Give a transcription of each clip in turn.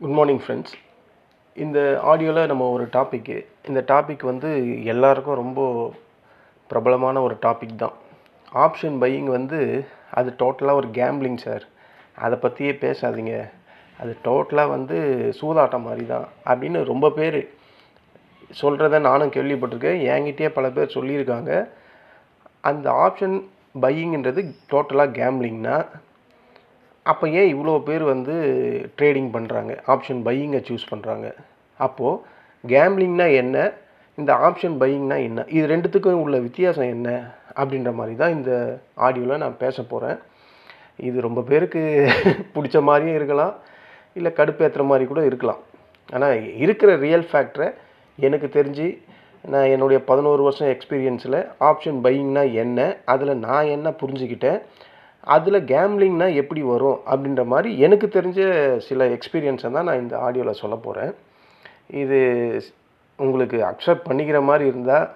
Good morning friends இந்த ஆடியோவில் நம்ம ஒரு டாப்பிக்கு இந்த டாபிக் வந்து எல்லாருக்கும் ரொம்ப பிரபலமான ஒரு டாபிக் தான். ஆப்ஷன் பையிங் வந்து அது டோட்டலாக ஒரு கேம்பிளிங் சார் அதை பற்றியே பேசாதீங்க. அது டோட்டலாக வந்து சூதாட்டம் மாதிரி தான் அப்படின்னு ரொம்ப பேர் சொல்கிறத நானும் கேள்விப்பட்டிருக்கேன். என்கிட்டயே பல பேர் சொல்லியிருக்காங்க. அந்த ஆப்ஷன் பையிங்கிறது டோட்டலாக கேம்பிளிங்னா அப்போ ஏன் இவ்வளோ பேர் வந்து ட்ரேடிங் பண்ணுறாங்க ஆப்ஷன் பையிங்கை சூஸ் பண்ணுறாங்க அப்போது கேம்லிங்னா என்ன? இந்த ஆப்ஷன் பையிங்னா என்ன? இது ரெண்டுத்துக்கும் உள்ள வித்தியாசம் என்ன? அப்படின்ற மாதிரி தான் இந்த ஆடியோவில் நான் பேச போகிறேன் இது ரொம்ப பேருக்கு பிடிச்ச மாதிரியும் இருக்கலாம். இல்லை கடுப்பேற்றுற மாதிரி கூட இருக்கலாம். ஆனால் இருக்கிற ரியல் ஃபேக்டரை எனக்கு தெரிஞ்சு நான் என்னுடைய பதினோரு வருஷம் எக்ஸ்பீரியன்ஸில் ஆப்ஷன் பையிங்னா என்ன? அதில் நான் என்ன புரிஞ்சுக்கிட்டேன்? அதில் கேம்லிங்னா எப்படி வரும் அப்படின்ற மாதிரி எனக்கு தெரிஞ்ச சில எக்ஸ்பீரியன்ஸை தான் நான் இந்த ஆடியோவில் சொல்ல போகிறேன் இது உங்களுக்கு அக்செப்ட் பண்ணிக்கிற மாதிரி இருந்தால்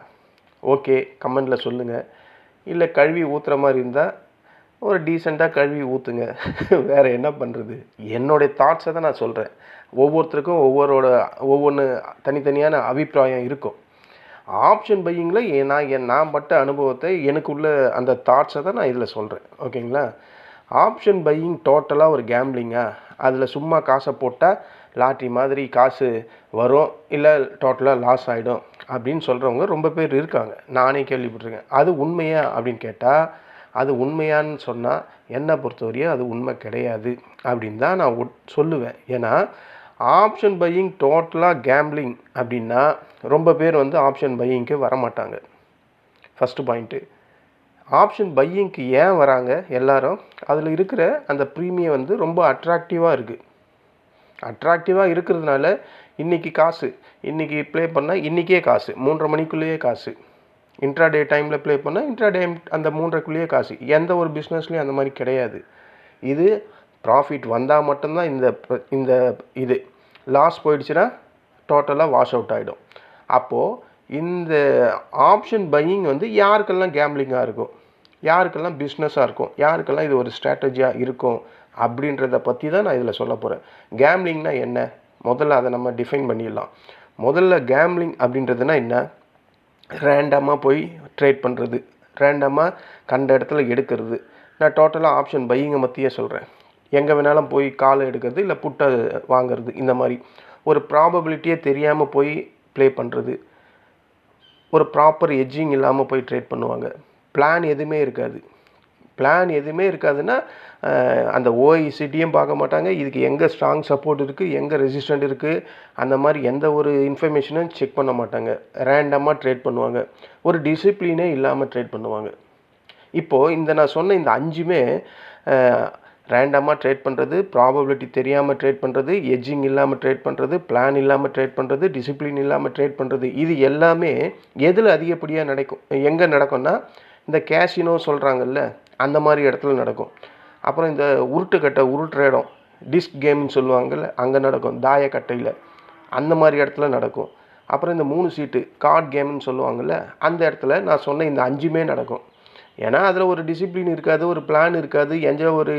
ஓகே கமெண்டில் சொல்லுங்கள் இல்லை கழுவி ஊற்றுற மாதிரி இருந்தால் ஒரு டீசெண்டாக கழுவி ஊற்றுங்க வேறு என்ன பண்ணுறது என்னுடைய தாட்ஸை தான் நான் சொல்கிறேன் ஒவ்வொருத்தருக்கும் ஒவ்வொருவோட ஒவ்வொன்று தனித்தனியான அபிப்பிராயம் இருக்கும். ஆப்ஷன் பையிங்கில் நான் என் நான் பட்ட அனுபவத்தை எனக்குள்ள அந்த தாட்ஸை தான் நான் இதில் சொல்கிறேன் ஓகேங்களா? ஆப்ஷன் பையிங் டோட்டலாக ஒரு கேம்லிங்கா அதில் சும்மா காசை போட்டால் லாட்ரி மாதிரி காசு வரும் இல்லை டோட்டலாக லாஸ் ஆகிடும் அப்படின்னு சொல்கிறவங்க ரொம்ப பேர் இருக்காங்க. நானே கேள்விப்பட்டிருக்கேன். அது உண்மையா அப்படின்னு கேட்டால் அது உண்மையான்னு சொன்னால் என்னை பொறுத்தவரையும் அது உண்மை கிடையாது அப்படின்னு தான் நான் சொல்லுவேன். ஏன்னா ஆப்ஷன் பையிங் டோட்டலாக கேம்லிங் அப்படின்னா ரொம்ப பேர் வந்து ஆப்ஷன் பையிங்க்கு வரமாட்டாங்க. ஃபஸ்ட்டு பாயிண்ட்டு ஆப்ஷன் பையிங்க்கு ஏன் வராங்க எல்லாரும்? அதில் இருக்கிற அந்த ப்ரீமியம் வந்து ரொம்ப அட்ராக்டிவாக இருக்குது அட்ராக்டிவாக இருக்கிறதுனால இன்றைக்கி காசு. இன்றைக்கி ப்ளே பண்ணால் இன்றைக்கே காசு. மூன்றரை மணிக்குள்ளேயே காசு. இன்ட்ராடே டைமில் ப்ளே பண்ணால் இன்ட்ராடே அந்த மூன்றரைக்குள்ளேயே காசு. எந்த ஒரு பிஸ்னஸ்லேயும் அந்த மாதிரி கிடையாது. இது ப்ராஃபிட் வந்தால் மட்டும்தான் இந்த இந்த இது. லாஸ் போயிடுச்சுன்னா டோட்டலாக வாஷ் அவுட் ஆகிடும் அப்போது இந்த ஆப்ஷன் பையிங் வந்து யாருக்கெல்லாம் கேம்லிங்காக இருக்கும்? யாருக்கெல்லாம் பிஸ்னஸாக இருக்கும்? யாருக்கெல்லாம் இது ஒரு ஸ்ட்ராட்டஜியாக இருக்கும்? அப்படின்றத பற்றி தான் நான் இதில் சொல்ல போகிறேன் கேம்லிங்னா என்ன? முதல்ல அதை நம்ம டிஃபைன் பண்ணிடலாம். முதல்ல கேம்லிங் அப்படின்றதுனா என்ன? ரேண்டமாக போய் ட்ரேட் பண்ணுறது ரேண்டமாக கண்ட இடத்துல எடுக்கிறது. நான் டோட்டலாக ஆப்ஷன் பையிங்கை பற்றியே சொல்கிறேன் எங்கே வேணாலும் போய் காலை எடுக்கிறது இல்லை புட்டை வாங்குறது இந்த மாதிரி. ஒரு ப்ராபபிலிட்டியே தெரியாமல் போய் ப்ளே பண்ணுறது ஒரு ப்ராப்பர் எஜ்ஜிங் இல்லாமல் போய் ட்ரேட் பண்ணுவாங்க. பிளான் எதுவுமே இருக்காது. பிளான் எதுவுமே இருக்காதுன்னா அந்த ஓஇசிட்டியும் பார்க்க மாட்டாங்க. இதுக்கு எங்கே ஸ்ட்ராங் சப்போர்ட் இருக்குது எங்கே ரெசிஸ்டன்ட் இருக்குது அந்த மாதிரி எந்த ஒரு இன்ஃபர்மேஷனும் செக் பண்ண மாட்டாங்க. ரேண்டமாக ட்ரேட் பண்ணுவாங்க. ஒரு டிசிப்ளினே இல்லாமல் ட்ரேட் பண்ணுவாங்க. இப்போது இந்த நான் சொன்ன இந்த அஞ்சுமே ரேண்டமாக ட்ரேட் பண்ணுறது ப்ராபபிலிட்டி தெரியாமல் ட்ரேட் பண்ணுறது எஜ்ஜிங் இல்லாமல் ட்ரேட் பண்ணுறது பிளான் இல்லாமல் ட்ரேட் பண்ணுறது டிசிப்ளின் இல்லாமல் ட்ரேட் பண்ணுறது இது எல்லாமே எதில் அதிகப்படியாக நடக்கும் எங்கே நடக்கும்னா இந்த கேஷினோ சொல்கிறாங்கல்ல அந்த மாதிரி இடத்துல நடக்கும். அப்புறம் இந்த உருட்டுக்கட்டை உருட்டுற இடம் டிஸ்க் கேம்னு சொல்லுவாங்கல்ல அங்கே நடக்கும் தாயக்கட்டையில் அந்த மாதிரி இடத்துல நடக்கும். அப்புறம் இந்த மூணு சீட்டு கார்ட் கேம்னு சொல்லுவாங்கள்ல அந்த இடத்துல நான் சொன்ன இந்த அஞ்சுமே நடக்கும். ஏன்னா அதில் ஒரு டிசிப்ளின் இருக்காது ஒரு பிளான் இருக்காது எந்த ஒரு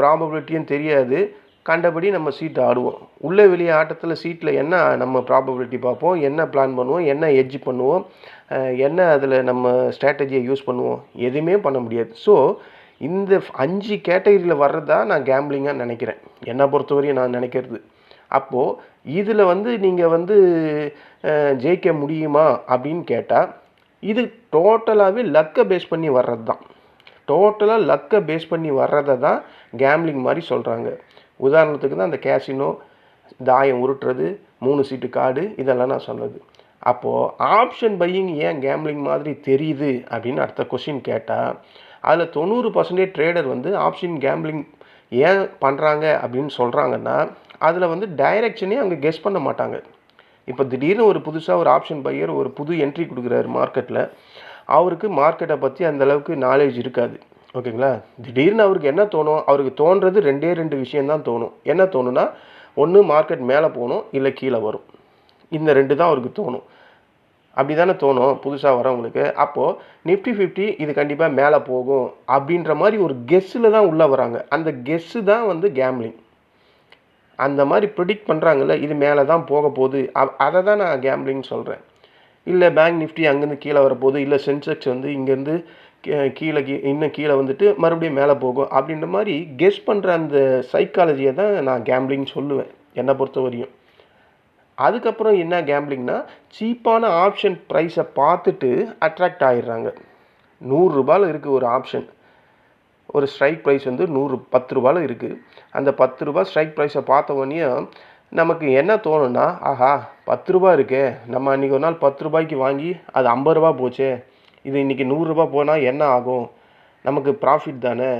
ப்ராபபிலிட்டியும் தெரியாது. கண்டபடி நம்ம சீட் ஆடுவோம். உள்ளே வெளியே ஆட்டத்தில் சீட்டில் என்ன நம்ம ப்ராபபிலிட்டி பார்ப்போம் என்ன பிளான் பண்ணுவோம் என்ன எட்ஜ் பண்ணுவோம் என்ன அதில் நம்ம ஸ்ட்ராட்டஜியை யூஸ் பண்ணுவோம். எதுவுமே பண்ண முடியாது. ஸோ இந்த அஞ்சு கேட்டகரியில் வர்றதா நான் கேம்பிளிங்காக நினைக்கிறேன். என்னை பொறுத்தவரையும் நான் நினைக்கிறது. அப்போது இதில் வந்து நீங்கள் வந்து ஜெயிக்க முடியுமா அப்படின்னு கேட்டால் இது டோட்டலாகவே லக்கை பேஸ் பண்ணி வர்றது தான் டோட்டலாக லக்கை பேஸ் பண்ணி வர்றதை தான் கேம்லிங் மாதிரி சொல்கிறாங்க உதாரணத்துக்கு தான் அந்த கேசினோ தாயம் உருட்டுறது மூணு சீட்டு கார்டு இதெல்லாம் நான் சொன்னது. அப்போது ஆப்ஷன் பையிங் ஏன் கேம்லிங் மாதிரி தெரியுது அப்படின்னு அடுத்த கொஷின் கேட்டால் அதில் தொண்ணூறு பர்சன்டேஜ் ட்ரேடர் வந்து ஆப்ஷன் கேம்லிங் ஏன் பண்ணுறாங்க அப்படின்னு சொல்கிறாங்கன்னா அதில் வந்து டைரக்ஷனே அவங்க கெஸ் பண்ண மாட்டாங்க. இப்போ திடீர்னு ஒரு புதுசாக ஒரு ஆப்ஷன் பையர் ஒரு புது என்ட்ரி கொடுக்குறாரு மார்க்கெட்டில் அவருக்கு மார்க்கெட்டை பற்றி அந்த அளவுக்கு நாலேஜ் இருக்காது. ஓகேங்களா? திடீர்னு அவருக்கு என்ன தோணும்? அவருக்கு தோன்றது ரெண்டே ரெண்டு விஷயம்தான் தோணும். என்ன தோணும்னா ஒன்று மார்க்கெட் மேலே போகணும் இல்லை கீழே வரும். இந்த ரெண்டு தான் அவருக்கு தோணும். அப்படி தானே தோணும் புதுசாக வரவங்களுக்கு. அப்போது நிஃப்டி ஃபிஃப்டி இது கண்டிப்பாக மேலே போகும் அப்படின்ற மாதிரி ஒரு கெஸ்ஸில் தான் உள்ளே வராங்க. அந்த கெஸ்ஸு தான் வந்து கேம்லிங் அந்த மாதிரி ப்ரிடிக்ட் பண்ணுறாங்கல்ல இது மேலே தான் போக போகுது. அதை தான் நான் கேம்பிளிங் சொல்கிறேன் இல்லை பேங்க் நிஃப்டி அங்கேருந்து கீழே வரப்போகுது இல்லை சென்செக்ஸ் வந்து இங்கேருந்து கீழே கீ இன்னும் கீழே வந்துட்டு மறுபடியும் மேலே போகும். அப்படின்ற மாதிரி கெஸ் பண்ணுற அந்த சைக்காலஜியை தான் நான் கேம்பிளிங் சொல்லுவேன் என்னை பொறுத்த வரையும். அதுக்கப்புறம் என்ன கேம்பிளிங்னா சீப்பான ஆப்ஷன் ப்ரைஸை பார்த்துட்டு அட்ராக்ட் ஆகிடுறாங்க நூறுரூபாவில் இருக்குது ஒரு ஆப்ஷன் ஒரு ஸ்ட்ரைக் ப்ரைஸ் வந்து நூறு பத்து ரூபாயில் இருக்குது அந்த பத்து ரூபா ஸ்ட்ரைக் ப்ரைஸை பார்த்த உடனே நமக்கு என்ன தோணுன்னா ஆஹா பத்து ரூபா இருக்கே. நம்ம அன்றைக்கி ஒரு நாள் பத்து ரூபாய்க்கு வாங்கி அது ஐம்பது ரூபா போச்சே. இது இன்றைக்கி நூறுரூபா போனால் என்ன ஆகும்? நமக்கு ப்ராஃபிட் தானே.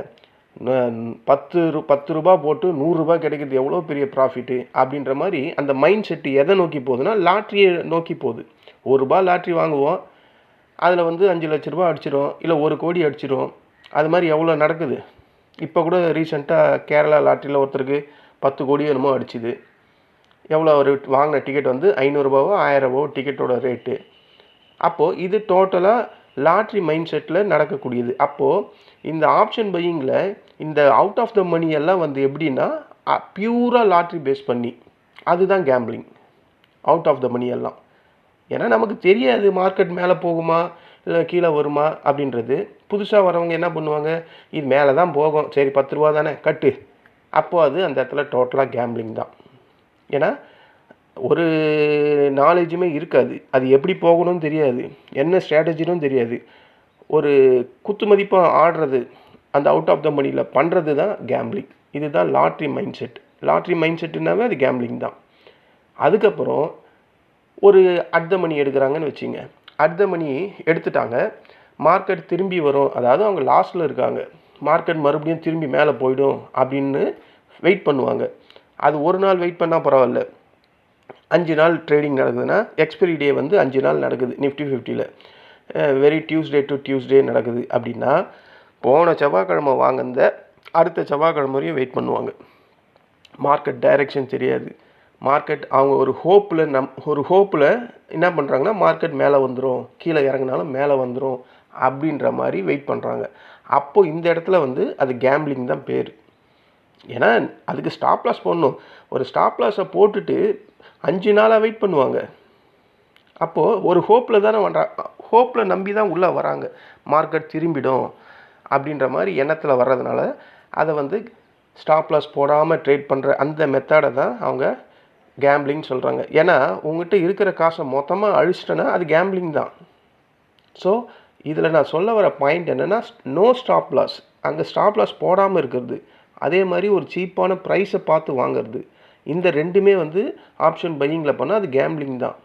பத்து ரூ பத்து ரூபா போட்டு நூறுரூபா கிடைக்கிறது எவ்வளோ பெரிய ப்ராஃபிட்டு அப்படின்ற மாதிரி அந்த மைண்ட் செட்டு எதை நோக்கி போகுதுன்னா லாட்ரியை நோக்கி போகுது. ஒரு ரூபா லாட்ரி வாங்குவோம். அதில் வந்து அஞ்சு லட்ச ரூபா அடிச்சிடும் இல்லை ஒரு கோடி அடிச்சிடும் அது மாதிரி எவ்வளோ நடக்குது? இப்போ கூட ரீசெண்டாக கேரளா லாட்ரியில் ஒருத்தருக்கு பத்து கோடி என்னமோ அடிச்சுது. எவ்வளோ ஒரு வாங்கின டிக்கெட் வந்து ஐநூறுரூபாவோ ஆயிரரூபாவோ டிக்கெட்டோட ரேட்டு அப்போது இது டோட்டலாக லாட்ரி மைண்ட் செட்டில் நடக்கக்கூடியது. அப்போது இந்த ஆப்ஷன் பையிங்கில் இந்த அவுட் ஆஃப் த மணி எல்லாம் வந்து எப்படின்னா பியூராக லாட்ரி பேஸ் பண்ணி அதுதான் gambling out of the money எல்லாம். ஏன்னா நமக்கு தெரியாது மார்க்கெட் மேலே போகுமா இல்லை கீழே வருமா அப்படின்றது. புதுசாக வரவங்க என்ன பண்ணுவாங்க? இது மேலே தான் போகும். சரி பத்து ரூபா தானே கட்டு. அப்போது அது அந்த இடத்துல டோட்டலாக கேம்பிளிங் தான். ஏன்னா ஒரு நாலேஜுமே இருக்காது. அது எப்படி போகணும்னு தெரியாது. என்ன ஸ்ட்ராட்டஜினும் தெரியாது. ஒரு குத்து மதிப்பாக ஆடுறது அந்த அவுட் ஆஃப் த மணியில் பண்ணுறது தான் கேம்பிளிங் இதுதான் lottery mind set lottery mind செட்டுனாவே அது கேம்பிளிங் தான். அதுக்கப்புறம் ஒரு அட் த மணி எடுக்கிறாங்கன்னு வச்சுங்க. அடுத்த மணி எடுத்துட்டாங்க. மார்க்கெட் திரும்பி வரும். அதாவது அவங்க லாஸ்ட்டில் இருக்காங்க. மார்க்கெட் மறுபடியும் திரும்பி மேலே போயிடும் அப்படின்னு வெயிட் பண்ணுவாங்க. அது ஒரு நாள் வெயிட் பண்ணால் பரவாயில்ல. அஞ்சு நாள் ட்ரேடிங் நடக்குதுன்னா எக்ஸ்பிரி டே வந்து அஞ்சு நாள் நடக்குது. நிஃப்டி ஃபிஃப்டியில் வெரி டியூஸ்டே டு டியூஸ்டே நடக்குது அப்படின்னா போன செவ்வாய்க்கிழமை வாங்கினத அடுத்த செவ்வாய்க்கிழமை வரையும் வெயிட் பண்ணுவாங்க. மார்க்கெட் டைரெக்ஷன் தெரியாது. மார்க்கெட் அவங்க ஒரு ஹோப்பில் நம் ஒரு ஹோப்பில் என்ன பண்ணுறாங்கன்னா மார்க்கெட் மேலே வந்துடும் கீழே இறங்கினாலும் மேலே வந்துடும் அப்படின்ற மாதிரி வெயிட் பண்ணுறாங்க அப்போது இந்த இடத்துல வந்து அது கேம்பிளிங் தான் பேர். ஏன்னா அதுக்கு ஸ்டாப் லாஸ் போடணும். ஒரு ஸ்டாப் லாஸை போட்டுட்டு அஞ்சு நாளாக வெயிட் பண்ணுவாங்க. அப்போது ஒரு ஹோப்பில் தானே வர்றா ஹோப்பில் நம்பி தான் உள்ளே வராங்க. மார்க்கெட் திரும்பிடும் அப்படின்ற மாதிரி எண்ணத்தில் வர்றதுனால அதை வந்து ஸ்டாப் லாஸ் போடாமல் ட்ரேட் பண்ணுற அந்த மெத்தடை தான் அவங்க கேம்பிளிங் சொல்கிறாங்க ஏன்னா உங்கள்கிட்ட இருக்கிற காசை மொத்தமாக அழிச்சிட்டேன்னா அது கேம்பிளிங் தான். ஸோ இதில் நான் சொல்ல வர பாயிண்ட் என்னென்னா நோ ஸ்டாப் லாஸ் அங்கே ஸ்டாப் லாஸ் போடாமல் இருக்கிறது. அதே மாதிரி ஒரு சீப்பான ப்ரைஸை பார்த்து வாங்குறது. இந்த ரெண்டுமே வந்து ஆப்ஷன் பையிங்கில் பண்ணால் அது கேம்பிளிங் தான்.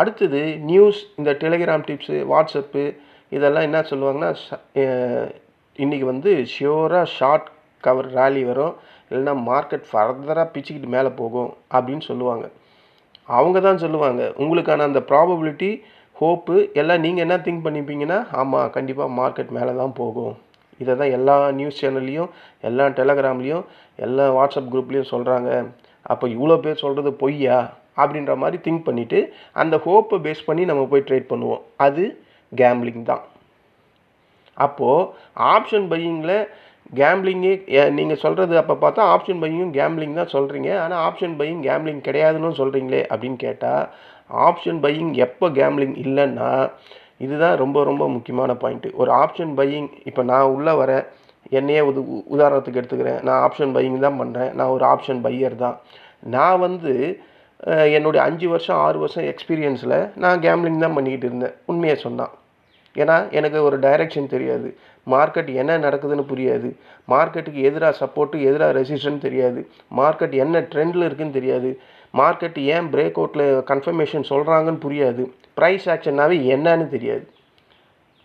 அடுத்தது நியூஸ் இந்த டெலிகிராம் டிப்ஸு வாட்ஸ்அப்பு இதெல்லாம் என்ன சொல்லுவாங்கன்னா இன்றைக்கி வந்து ஷியோராக ஷார்ட் கவர் ரேலி வரும். இல்லைன்னா மார்க்கெட் ஃபர்தராக பிச்சுக்கிட்டு மேலே போகும் அப்படின்னு சொல்லுவாங்க. அவங்க தான் சொல்லுவாங்க உங்களுக்கான அந்த ப்ராபபிலிட்டி ஹோப்பு எல்லாம் நீங்கள் என்ன திங்க் பண்ணிப்பீங்கன்னா ஆமாம் கண்டிப்பாக மார்க்கெட் மேலே தான் போகும். இதை தான் எல்லா நியூஸ் சேனல்லையும் எல்லா டெலகிராம்லேயும் எல்லா வாட்ஸ்அப் குரூப்லேயும் சொல்கிறாங்க அப்போ இவ்வளோ பேர் சொல்கிறது பொய்யா? அப்படின்ற மாதிரி திங்க் பண்ணிவிட்டு அந்த ஹோப்பை பேஸ் பண்ணி நம்ம போய் ட்ரேட் பண்ணுவோம். அது கேம்லிங் தான். அப்போது ஆப்ஷன் பையிங்கில் கேம்லிங்கே நீங்கள் சொல்கிறது அப்போ பார்த்தா ஆப்ஷன் பையிங்கும் கேம்லிங் தான் சொல்கிறீங்க ஆனால் ஆப்ஷன் பையிங் கேம்லிங் கிடையாதுன்னு சொல்கிறீங்களே அப்படின்னு கேட்டால் ஆப்ஷன் பையிங் எப்போ கேம்லிங் இல்லைன்னா இதுதான் ரொம்ப ரொம்ப முக்கியமான பாயிண்ட்டு ஒரு ஆப்ஷன் பையிங் இப்போ நான் உள்ளே வரேன் என்னையே உது உதாரணத்துக்கு எடுத்துக்கிறேன். நான் ஆப்ஷன் பையிங் தான் பண்ணுறேன் நான் ஒரு ஆப்ஷன் பையர் தான். நான் வந்து என்னுடைய அஞ்சு வருஷம் ஆறு வருஷம் எக்ஸ்பீரியன்ஸில் நான் கேம்லிங் தான் பண்ணிக்கிட்டு இருந்தேன். உண்மையை சொன்னான் ஏன்னா எனக்கு ஒரு டைரெக்ஷன் தெரியாது. மார்க்கெட் என்ன நடக்குதுன்னு புரியாது. மார்க்கெட்டுக்கு எதிராக சப்போர்ட்டு எதிராக ரெசிஸ்டன் தெரியாது. மார்க்கெட் என்ன ட்ரெண்டில் இருக்குன்னு தெரியாது. மார்க்கெட் ஏன் பிரேக் அவுட்டில் கன்ஃபர்மேஷன் சொல்கிறாங்கன்னு புரியாது. ப்ரைஸ் ஆக்ஷன்னாவே என்னன்னு தெரியாது.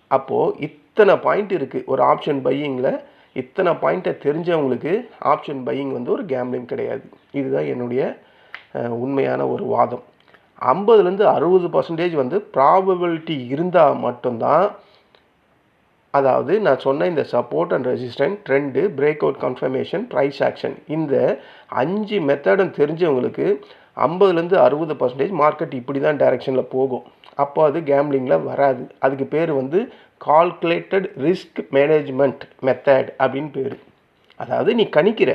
அப்போது இத்தனை பாயிண்ட் இருக்குது ஒரு ஆப்ஷன் பையிங்கில் இத்தனை பாயிண்ட்டை தெரிஞ்சவங்களுக்கு ஆப்ஷன் பையிங் வந்து ஒரு கேம்லிங் கிடையாது. இதுதான் என்னுடைய உண்மையான ஒரு வாதம். ஐம்பதுலேருந்து அறுபது பர்சன்டேஜ் வந்து ப்ராபபிலிட்டி இருந்தால் மட்டும்தான் அதாவது நான் சொன்ன இந்த support and resistant trend breakout confirmation price action இந்த அஞ்சு மெத்தடும் தெரிஞ்சவங்களுக்கு ஐம்பதுலேருந்து அறுபது பர்சன்டேஜ் மார்க்கெட் இப்படி தான் டைரெக்ஷனில் போகும். அப்போ அது கேம்லிங்கில் வராது. அதுக்கு பேர் வந்து கால்குலேட்டட் ரிஸ்க் மேனேஜ்மெண்ட் மெத்தட் அப்படின்னு பேர். அதாவது நீ கணிக்கிற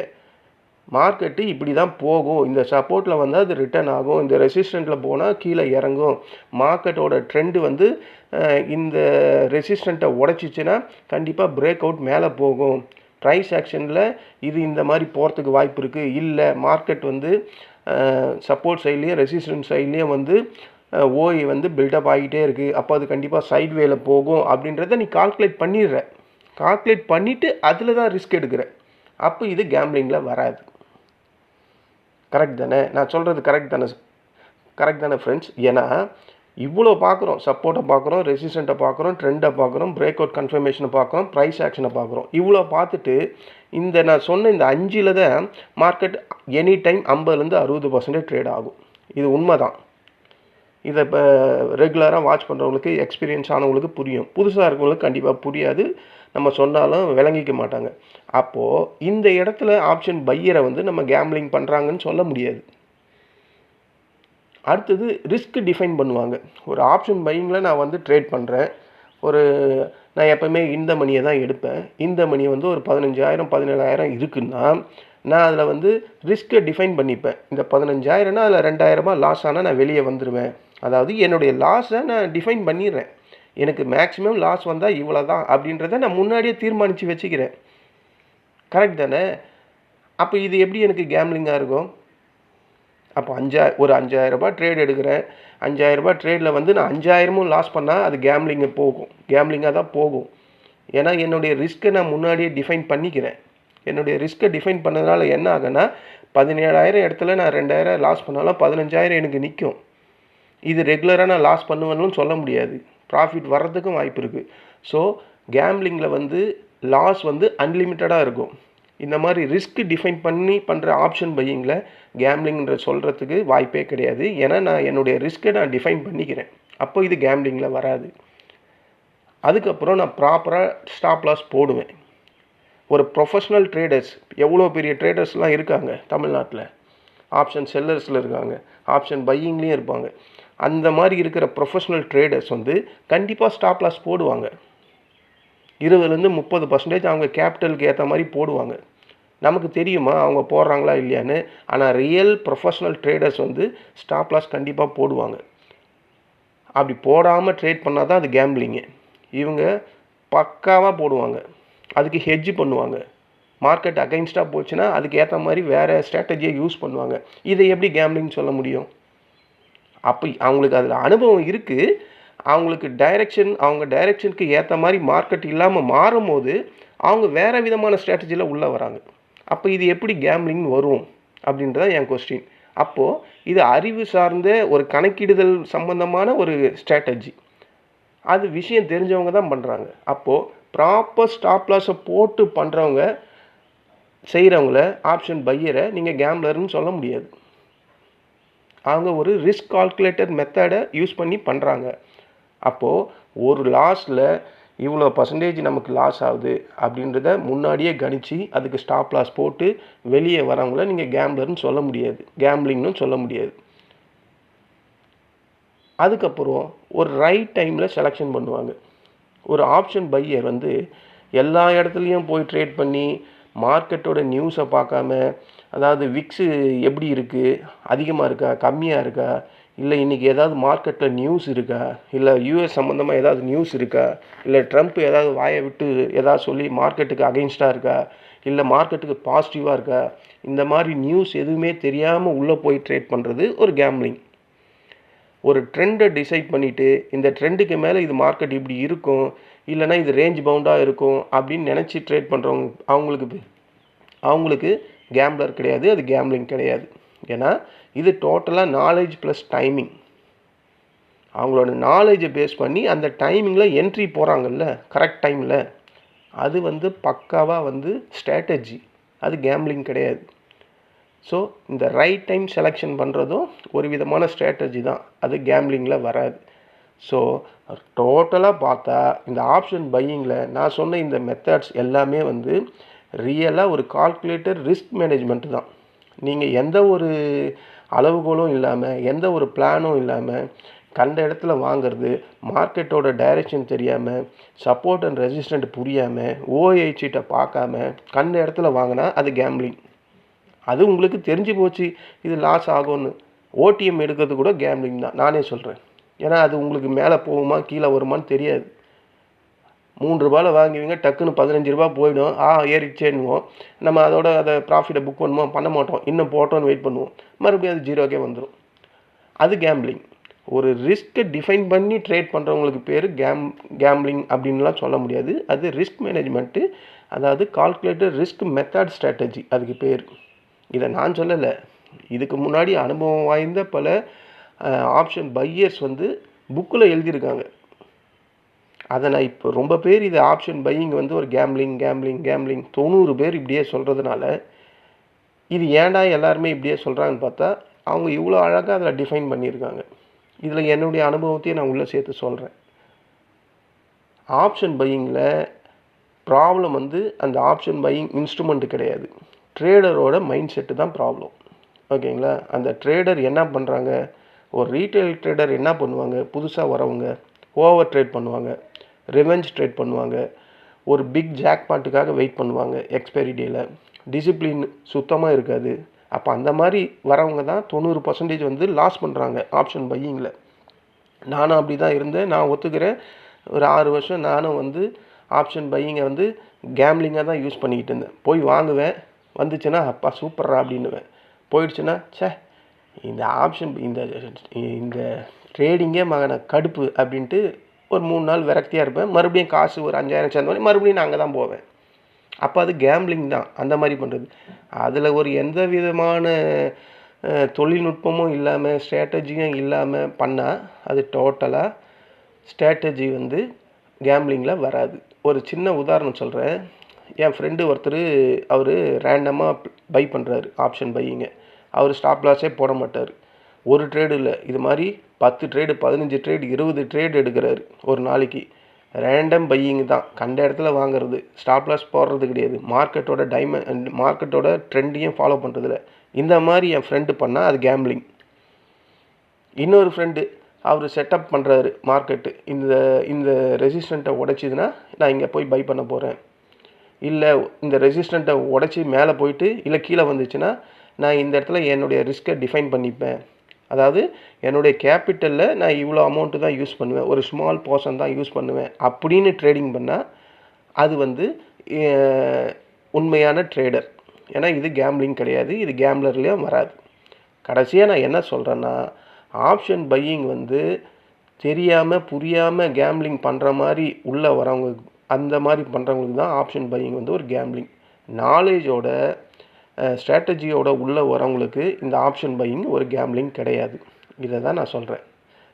மார்க்கெட்டு இப்படி தான் போகும். இந்த சப்போர்ட்டில் வந்தால் அது ரிட்டர்ன் ஆகும். இந்த ரெசிஸ்டண்ட்டில் போனால் கீழே இறங்கும். மார்க்கெட்டோட ட்ரெண்டு வந்து இந்த ரெசிஸ்டண்ட்டை உடச்சிச்சின்னா கண்டிப்பாக பிரேக் அவுட் மேலே போகும். ப்ரைஸ் ஆக்ஷனில் இது இந்த மாதிரி போகிறதுக்கு வாய்ப்பு இருக்குது இல்லை மார்க்கெட் வந்து சப்போர்ட் சைட்லேயும் ரெசிஸ்டன்ட் சைட்லேயும் வந்து ஓய் வந்து பில்டப் ஆகிட்டே இருக்குது அப்போ அது கண்டிப்பாக சைட் வேல போகும். அப்படின்றத நீ கால்குலேட் பண்ணிடுற. கால்குலேட் பண்ணிவிட்டு அதில் தான் ரிஸ்க் எடுக்கிற. அப்போ இது கேம்லிங்கில் வராது. கரெக்ட் தானே? நான் சொல்கிறது கரெக்ட் தானே கரெக்ட் தானே ஃப்ரெண்ட்ஸ் ஏன்னா இவ்வளோ பார்க்குறோம் சப்போர்ட்டை பார்க்குறோம் ரெசிஸ்டண்ட்டை பார்க்குறோம் ட்ரெண்டை பார்க்குறோம் பிரேக் அவுட் கன்ஃபர்மேஷனை பார்க்குறோம் ப்ரைஸ் ஆக்ஷனை பார்க்குறோம். இவ்வளோ பார்த்துட்டு இந்த நான் சொன்ன இந்த அஞ்சில் தான் மார்க்கெட் எனி டைம் ஐம்பதுலேருந்து அறுபது பர்சன்டேஜ் ட்ரேட் ஆகும். இது உண்மை தான் இதை இப்போ ரெகுலராக வாட்ச் பண்ணுறவங்களுக்கு எக்ஸ்பீரியன்ஸ் ஆனவங்களுக்கு புரியும். புதுசாக இருக்கவங்களுக்கு கண்டிப்பாக புரியாது. நம்ம சொன்னாலும் விளங்கிக்க மாட்டாங்க. அப்போது இந்த இடத்துல ஆப்ஷன் பையரை வந்து நம்ம கேம்லிங் பண்ணுறாங்கன்னு சொல்ல முடியாது. அடுத்தது ரிஸ்க் டிஃபைன் பண்ணுவாங்க. ஒரு ஆப்ஷன் பையிங்கில் நான் வந்து ட்ரேட் பண்ணுறேன் ஒரு நான் எப்போயுமே இந்த மணியை தான் எடுப்பேன். இந்த மணி வந்து ஒரு பதினஞ்சாயிரம் பதினேழாயிரம் இருக்குன்னா நான் அதில் வந்து ரிஸ்க்கை டிஃபைன் பண்ணிப்பேன். இந்த பதினஞ்சாயிரம்னா அதில் ரெண்டாயிரரூபா லாஸ் ஆனால் நான் வெளியே வந்துடுவேன் அதாவது என்னுடைய லாஸை நான் டிஃபைன் பண்ணிடுறேன். எனக்கு மேக்ஸிமம் லாஸ் வந்தால் இவ்வளோ தான் அப்படின்றத நான் முன்னாடியே தீர்மானித்து வச்சுக்கிறேன். கரெக்ட் தானே? அப்போ இது எப்படி எனக்கு கேம்லிங்காக இருக்கும்? அப்போ அஞ்சா ஒரு அஞ்சாயிரரூபா ட்ரேட் எடுக்கிறேன். அஞ்சாயிரரூபா ட்ரேடில் வந்து நான் அஞ்சாயிரமும் லாஸ் பண்ணால் அது கேம்லிங்கு போகும். கேம்லிங்காக தான் போகும். ஏன்னா என்னுடைய ரிஸ்க்கை நான் முன்னாடியே டிஃபைன் பண்ணிக்கிறேன். என்னுடைய ரிஸ்க்கை டிஃபைன் பண்ணதுனால என்ன ஆகுன்னா பதினேழாயிரம் இடத்துல நான் ரெண்டாயிரம் லாஸ் பண்ணாலும் பதினஞ்சாயிரம் எனக்கு நிற்கும் இது ரெகுலராக நான் லாஸ் பண்ணுவேன்னு சொல்ல முடியாது. ப்ராஃபிட் வர்றதுக்கும் வாய்ப்பு இருக்குது ஸோ கேம்லிங்கில் வந்து லாஸ் வந்து அன்லிமிட்டடாக இருக்கும். இந்த மாதிரி ரிஸ்க் டிஃபைன் பண்ணி பண்ணுற ஆப்ஷன் பையிங்கில் கேம்லிங்ன்ற சொல்கிறதுக்கு வாய்ப்பே கிடையாது. ஏன்னா நான் என்னுடைய ரிஸ்க்கை நான் டிஃபைன் பண்ணிக்கிறேன். அப்போ இது கேம்லிங்கில் வராது. அதுக்கப்புறம் நான் ப்ராப்பராக ஸ்டாப் லாஸ் போடுவேன். ஒரு ப்ரொஃபஷ்னல் ட்ரேடர்ஸ் எவ்வளோ பெரிய ட்ரேடர்ஸ்லாம் இருக்காங்க தமிழ்நாட்டில்? ஆப்ஷன் செல்லர்ஸில் இருக்காங்க. ஆப்ஷன் பையிங்லேயும் இருப்பாங்க. அந்த மாதிரி இருக்கிற ப்ரொஃபஷ்னல் ட்ரேடர்ஸ் வந்து கண்டிப்பாக ஸ்டாப் லாஸ் போடுவாங்க. இருபதுலேருந்து முப்பது பர்சன்டேஜ் அவங்க கேபிட்டலுக்கு ஏற்ற மாதிரி போடுவாங்க. நமக்கு தெரியுமா அவங்க போடுறாங்களா இல்லையான்னு? ஆனால் ரியல் ப்ரொஃபஷ்னல் ட்ரேடர்ஸ் வந்து ஸ்டாப் லாஸ் கண்டிப்பாக போடுவாங்க. அப்படி போடாமல் ட்ரேட் பண்ணால் தான் அது கேம்பிளிங்கு இவங்க பக்காவாக போடுவாங்க. அதுக்கு ஹெட்ஜ் பண்ணுவாங்க. மார்க்கெட் அகைன்ஸ்டாக போச்சுன்னா அதுக்கு ஏற்ற மாதிரி வேறு ஸ்ட்ராட்டஜியை யூஸ் பண்ணுவாங்க. இதை எப்படி கேம்லிங் சொல்ல முடியும்? அப்போ அவங்களுக்கு அதில் அனுபவம் இருக்குது அவங்களுக்கு டைரெக்ஷன் அவங்க டைரெக்ஷனுக்கு ஏற்ற மாதிரி மார்க்கெட் இல்லாமல் மாறும்போது அவங்க வேறு விதமான ஸ்ட்ராட்டஜியில் உள்ளே வராங்க. அப்போ இது எப்படி கேம்லிங் வரும்? அப்படின்றத என் கொஸ்டின் அப்போது இது அறிவு சார்ந்த ஒரு கணக்கிடுதல் சம்பந்தமான ஒரு ஸ்ட்ராட்டஜி அது விஷயம் தெரிஞ்சவங்க தான் பண்ணுறாங்க அப்போது ப்ராப்பர் ஸ்டாப் லாஸை போட்டு பண்ணுறவங்க செய்கிறவங்கள ஆப்ஷன் பையரை நீங்கள் கேம்லர்னு சொல்ல முடியாது. அவங்க ஒரு ரிஸ்க் கால்குலேட்டர் மெத்தடை யூஸ் பண்ணி பண்ணுறாங்க அப்போது ஒரு லாஸில் இவ்வளோ பர்சன்டேஜ் நமக்கு லாஸ் ஆகுது அப்படின்றத முன்னாடியே கணித்து அதுக்கு ஸ்டாப் லாஸ் போட்டு வெளியே வரவங்கள நீங்கள் கேம்லர்னு சொல்ல முடியாது. கேம்லிங்னு சொல்ல முடியாது. அதுக்கப்புறம் ஒரு ரைட் டைமில் செலெக்ஷன் பண்ணுவாங்க. ஒரு ஆப்ஷன் பையர் வந்து எல்லா இடத்துலையும் போய் ட்ரேட் பண்ணி மார்க்கெட்டோட நியூஸை பார்க்காம அதாவது விக்ஸு எப்படி இருக்குது அதிகமாக இருக்கா? கம்மியாக இருக்கா? இல்லை இன்றைக்கி ஏதாவது மார்க்கெட்டில் நியூஸ் இருக்கா? இல்லை யூஎஸ் சம்மந்தமாக ஏதாவது நியூஸ் இருக்கா? இல்லை ட்ரம்ப் ஏதாவது வாயை விட்டு ஏதாவது சொல்லி மார்க்கெட்டுக்கு அகெயின்ஸ்டாக இருக்கா? இல்லை மார்க்கெட்டுக்கு பாசிட்டிவாக இருக்கா? இந்த மாதிரி நியூஸ் எதுவுமே தெரியாமல் உள்ளே போய் ட்ரேட் பண்ணுறது ஒரு கேம்லிங். ஒரு ட்ரெண்டை டிசைட் பண்ணிவிட்டு இந்த ட்ரெண்டுக்கு மேலே இது மார்க்கெட் இப்படி இருக்கும் இல்லைன்னா இது ரேஞ்ச் பவுண்டாக இருக்கும் அப்படின்னு நினச்சி ட்ரேட் பண்ணுறவங்க அவங்களுக்கு அவங்களுக்கு கேம்லர் கிடையாது அது கேம்லிங் கிடையாது. ஏன்னா இது டோட்டலாக நாலேஜ் ப்ளஸ் டைமிங் அவங்களோட நாலேஜை பேஸ் பண்ணி அந்த டைமிங்கில் என்ட்ரி போகிறாங்கல்ல கரெக்ட் டைமில் அது வந்து பக்காவாக வந்து ஸ்ட்ராட்டஜி அது கேம்லிங் கிடையாது. ஸோ இந்த ரைட் டைம் செலெக்ஷன் பண்ணுறதும் ஒரு விதமான ஸ்ட்ராட்டஜி தான். அது கேம்லிங்கில் வராது. ஸோ டோட்டலாக பார்த்தா இந்த ஆப்ஷன் பையிங்கில் நான் சொன்ன இந்த மெத்தட்ஸ் எல்லாமே வந்து ரியலாக ஒரு கால்குலேட்டர் ரிஸ்க் மேனேஜ்மெண்ட் தான். நீங்கள் எந்த ஒரு அளவுகோலும் இல்லாமல் எந்த ஒரு பிளானும் இல்லாமல் கண்ட இடத்துல வாங்கிறது மார்க்கெட்டோட டைரெக்ஷன் தெரியாமல் சப்போர்ட் அண்ட் ரெசிஸ்டண்ட் புரியாமல் ஓஐ பார்க்காம கண்ட இடத்துல வாங்கினா அது கேம்லிங் அது உங்களுக்கு தெரிஞ்சு போச்சு இது லாஸ் ஆகும்னு. ஓடிஎம் எடுக்கிறது கூட கேம்லிங் தான். நானே சொல்கிறேன் ஏன்னா அது உங்களுக்கு மேலே போகுமா கீழே வருமான்னு தெரியாது. மூன்று ரூபாயில் வாங்குவீங்க டக்குன்னு பதினஞ்சு ரூபா போயிடும். ஆ ஏறிச்சேன்னுவோம் நம்ம அதோட அதை ப்ராஃபிட்டை புக் பண்ணுவோம் பண்ண மாட்டோம். இன்னும் போட்டோன்னு வெயிட் பண்ணுவோம். மறுபடியும் அது ஜீரோக்கே வந்துடும் அது கேம்பிளிங் ஒரு ரிஸ்க்கை டிஃபைன் பண்ணி ட்ரேட் பண்ணுறவங்களுக்கு பேர் கேம் கேம்லிங் அப்படின்லாம் சொல்ல முடியாது. அது ரிஸ்க் மேனேஜ்மெண்ட்டு அதாவது கால்குலேட்டர் ரிஸ்க் மெத்தட் ஸ்ட்ராட்டஜி அதுக்கு பேர். இதை நான் சொல்லலை. இதுக்கு முன்னாடி அனுபவம் வாய்ந்த பல ஆப்ஷன் பையர்ஸ் வந்து புக்கில் எழுதியிருக்காங்க. அதை நான் இப்போ ரொம்ப பேர் இது ஆப்ஷன் பையிங் வந்து ஒரு கேம்லிங் கேம்லிங் கேம்லிங் தொண்ணூறு பேர் இப்படியே சொல்கிறதுனால இது ஏன்டா எல்லாருமே இப்படியே சொல்கிறாங்கன்னு பார்த்தா அவங்க இவ்வளோ அழகாக அதில் டிஃபைன் பண்ணியிருக்காங்க. இதில் என்னுடைய அனுபவத்தையும் நான் உள்ளே சேர்த்து சொல்கிறேன் ஆப்ஷன் பையிங்கில் ப்ராப்ளம் வந்து அந்த ஆப்ஷன் பையிங் இன்ஸ்ட்ருமெண்ட் கிடையாது. ட்ரேடரோட மைண்ட் செட்டு தான் ப்ராப்ளம் ஓகேங்களா? அந்த ட்ரேடர் என்ன பண்ணுறாங்க ஒரு ரீட்டைல் ட்ரேடர் என்ன பண்ணுவாங்க? புதுசாக வரவங்க ஓவர் ட்ரேட் பண்ணுவாங்க. ரிவெஞ்ச் ட்ரேட் பண்ணுவாங்க. ஒரு பிக் ஜாக்பாட்டுக்காக வெயிட் பண்ணுவாங்க எக்ஸ்பைரி டேயில் டிசிப்ளின் சுத்தமாக இருக்காது. அப்போ அந்த மாதிரி வரவங்க தான் தொண்ணூறு பர்சன்டேஜ் வந்து லாஸ் பண்ணுறாங்க ஆப்ஷன் பையிங்கில் நானும் அப்படி தான் இருந்தேன். நான் ஒத்துக்கிறேன். ஒரு ஆறு வருஷம் நானும் வந்து ஆப்ஷன் பையிங்கை வந்து கேம்லிங்காக தான் யூஸ் பண்ணிக்கிட்டு இருந்தேன். போய் வாங்குவேன். வந்துச்சுன்னா அப்பா சூப்பர்ரா அப்படின்னுவேன். போயிடுச்சுன்னா ச்சே இந்த ஆப்ஷன் இந்த இந்த ட்ரேடிங்கே மகனை கடுப்பு அப்படின்ட்டு ஒரு மூணு நாள் விரக்தியாக இருப்பேன். மறுபடியும் காசு ஒரு அஞ்சாயிரம் சேர்ந்தோடனே மறுபடியும் நான் அங்கே தான் போவேன். அப்போ அது கேம்பிளிங் தான். அந்த மாதிரி பண்ணுறது அதில் ஒரு எந்த விதமான தொழில்நுட்பமும் இல்லாமல் ஸ்ட்ராட்டஜியும் இல்லாமல் பண்ணால் அது டோட்டலாக ஸ்ட்ராட்டஜி வந்து கேம்பிளிங்கில் வராது. ஒரு சின்ன உதாரணம் சொல்கிறேன் என் ஃப்ரெண்டு ஒருத்தர் அவர் ரேண்டமாக பை பண்ணுறாரு ஆப்ஷன் பையிங்க அவர் ஸ்டாப் லாஸே போட மாட்டார். ஒரு ட்ரேடு இல்லை. இது மாதிரி பத்து ட்ரேடு பதினஞ்சு ட்ரேடு இருபது ட்ரேடு எடுக்கிறாரு ஒரு நாளைக்கு. ரேண்டம் பையிங் தான். கண்ட இடத்துல வாங்குறது. ஸ்டாப் லாஸ் போடுறது கிடையாது. மார்க்கெட்டோட டைமண்ட் மார்க்கெட்டோட ட்ரெண்டையும் ஃபாலோ பண்ணுறதில்ல இந்த மாதிரி என் ஃப்ரெண்டு பண்ணால் அது கேம்லிங் இன்னொரு ஃப்ரெண்டு அவர் செட்டப் பண்ணுறாரு மார்க்கெட்டு இந்த இந்த ரெசிஸ்டண்ட்டை உடைச்சிதுன்னா நான் இங்கே போய் பை பண்ண போகிறேன் இல்லை இந்த ரெசிஸ்டண்ட்டை உடச்சி மேலே போயிட்டு இல்லை கீழே வந்துச்சுன்னா நான் இந்த இடத்துல என்னுடைய ரிஸ்க்கை டிஃபைன் பண்ணிப்பேன். அதாவது என்னுடைய கேபிட்டலில் நான் இவ்வளோ அமௌண்ட்டு தான் யூஸ் பண்ணுவேன். ஒரு ஸ்மால் போர்ஷன் தான் யூஸ் பண்ணுவேன். அப்படின்னு ட்ரேடிங் பண்ணால் அது வந்து உண்மையான ட்ரேடர் ஏன்னா இது கேம்லிங் கிடையாது. இது கேம்லர்லேயும் வராது. கடைசியாக நான் என்ன சொல்கிறேன்னா ஆப்ஷன் பையிங் வந்து தெரியாமல் புரியாமல் கேம்லிங் பண்ணுற மாதிரி உள்ளே வரவங்க அந்த மாதிரி பண்ணுறவங்களுக்கு தான் ஆப்ஷன் பையிங் வந்து ஒரு கேம்லிங் நாலேஜோட ஸ்ட்ராட்டஜியோட உள்ளே வரவங்களுக்கு இந்த ஆப்ஷன் பையிங் ஒரு கேம்லிங் கிடையாது. இதை தான் நான் சொல்கிறேன்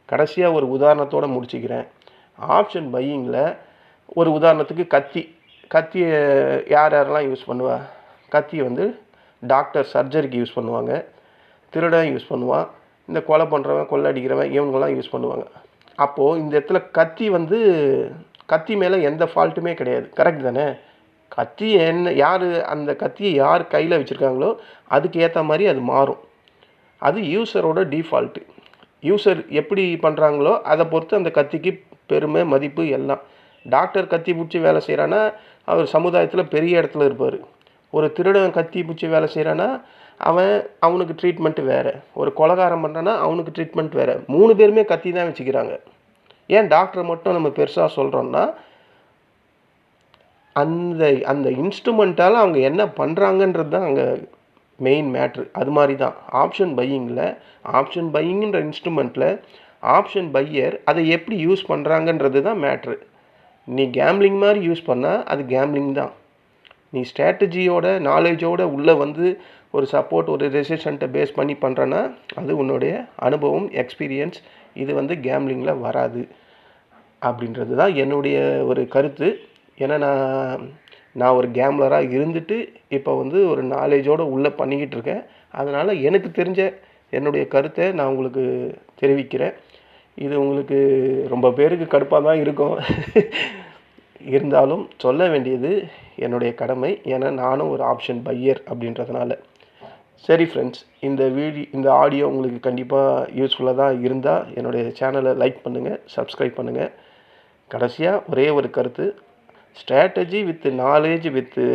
கடைசியாக ஒரு உதாரணத்தோடு முடிச்சுக்கிறேன். ஆப்ஷன் பையிங்கில் ஒரு உதாரணத்துக்கு கத்தி. கத்தியை யார் யாரெல்லாம் யூஸ் பண்ணுவா? கத்தி வந்து டாக்டர் சர்ஜரிக்கு யூஸ் பண்ணுவாங்க. திருடன் யூஸ் பண்ணுவான். இந்த கொலை பண்ணுறவன் கொள்ளை அடிக்கிறவன் இவங்கெல்லாம் யூஸ் பண்ணுவாங்க. அப்போது இந்த இடத்துல கத்தி வந்து கத்தி மேலே எந்த ஃபால்ட்டுமே கிடையாது. கரெக்ட் தானே? கத்தி என்ன யார் அந்த கத்தியை யார் கையில் வச்சுருக்காங்களோ அதுக்கு ஏற்ற மாதிரி அது மாறும். அது யூசரோட டிஃபால்ட்டு யூசர் எப்படி பண்ணுறாங்களோ அதை பொறுத்து அந்த கத்திக்கு பெருமை மதிப்பு எல்லாம். டாக்டர் கத்தி பிடிச்சி வேலை செய்கிறான்னா அவர் சமுதாயத்தில் பெரிய இடத்துல இருப்பார். ஒரு திருடன் கத்தி பிடிச்சி வேலை செய்கிறான்னா அவன் அவனுக்கு ட்ரீட்மெண்ட்டு வேறு. ஒரு கொலகாரம் பண்ணுறான்னா அவனுக்கு ட்ரீட்மெண்ட் வேறு. மூணு பேருமே கத்தி தான் வச்சுக்கிறாங்க. ஏன் டாக்டரை மட்டும் நம்ம பெருசாக சொல்கிறோன்னா அந்த அந்த இன்ஸ்ட்ருமெண்ட்டால் அவங்க என்ன பண்ணுறாங்கன்றது தான் அங்கே மெயின் மேட்ரு அது மாதிரி தான் ஆப்ஷன் பையிங்கில் ஆப்ஷன் பையிங்கிற இன்ஸ்ட்ருமெண்ட்டில் ஆப்ஷன் பையர் அதை எப்படி யூஸ் பண்ணுறாங்கன்றது தான் மேட்ரு நீ கேம்லிங் மாதிரி யூஸ் பண்ணால் அது கேம்லிங் தான். நீ ஸ்ட்ராட்டஜியோட நாலேஜோட உள்ளே வந்து ஒரு சப்போர்ட் ஒரு ரெசிஸ்டண்ட்டை பேஸ் பண்ணி பண்ணுறேன்னா அது உன்னுடைய அனுபவம் எக்ஸ்பீரியன்ஸ் இது வந்து கேம்லிங்கில் வராது. அப்படின்றது தான் என்னுடைய ஒரு கருத்து. ஏன்னா நான் நான் ஒரு கேம்லராக இருந்துட்டு இப்போ வந்து ஒரு நாலேஜோடு உள்ளே பண்ணிக்கிட்டு இருக்கேன். அதனால் எனக்கு தெரிஞ்ச என்னுடைய கருத்தை நான் உங்களுக்கு தெரிவிக்கிறேன். இது உங்களுக்கு ரொம்ப பேருக்கு கடுப்பாக தான் இருக்கும். இருந்தாலும் சொல்ல வேண்டியது என்னுடைய கடமை. ஏன்னா நானும் ஒரு ஆப்ஷன் பையர் அப்படின்றதுனால. சரி ஃப்ரெண்ட்ஸ் இந்த வீடியோ இந்த ஆடியோ உங்களுக்கு கண்டிப்பாக யூஸ்ஃபுல்லாக தான் இருந்தால் என்னுடைய சேனலை லைக் பண்ணுங்கள் சப்ஸ்கிரைப் பண்ணுங்கள் கடைசியாக ஒரே ஒரு கருத்து strategy with knowledge with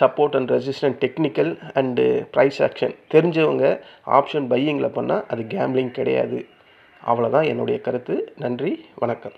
support and resistant technical and price action தெரிஞ்சவங்க ஆப்ஷன் பையிங்கில் பண்ணால் அது கேம்லிங் கிடையாது. அவ்வளோதான் என்னுடைய கருத்து. நன்றி வணக்கம்.